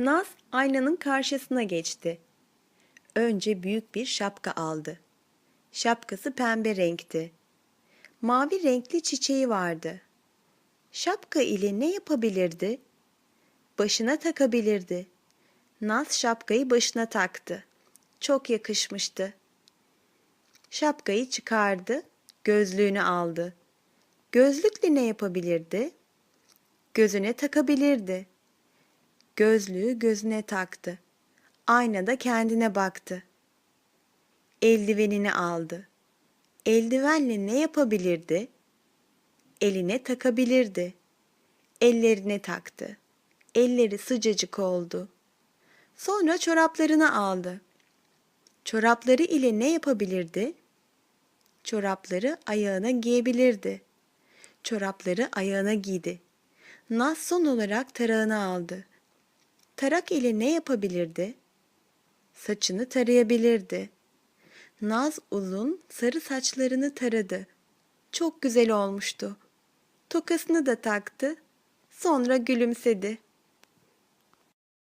Naz aynanın karşısına geçti. Önce büyük bir şapka aldı. Şapkası pembe renkti. Mavi renkli çiçeği vardı. Şapka ile ne yapabilirdi? Başına takabilirdi. Naz şapkayı başına taktı. Çok yakışmıştı. Şapkayı çıkardı, gözlüğünü aldı. Gözlükle ne yapabilirdi? Gözüne takabilirdi. Gözlüğü gözüne taktı. Aynada kendine baktı. Eldivenini aldı. Eldivenle ne yapabilirdi? Eline takabilirdi. Ellerine taktı. Elleri sıcacık oldu. Sonra çoraplarını aldı. Çorapları ile ne yapabilirdi? Çorapları ayağına giyebilirdi. Çorapları ayağına giydi. Naz son olarak tarağını aldı. Tarak ile ne yapabilirdi? Saçını tarayabilirdi. Naz uzun sarı saçlarını taradı. Çok güzel olmuştu. Tokasını da taktı. Sonra gülümsedi.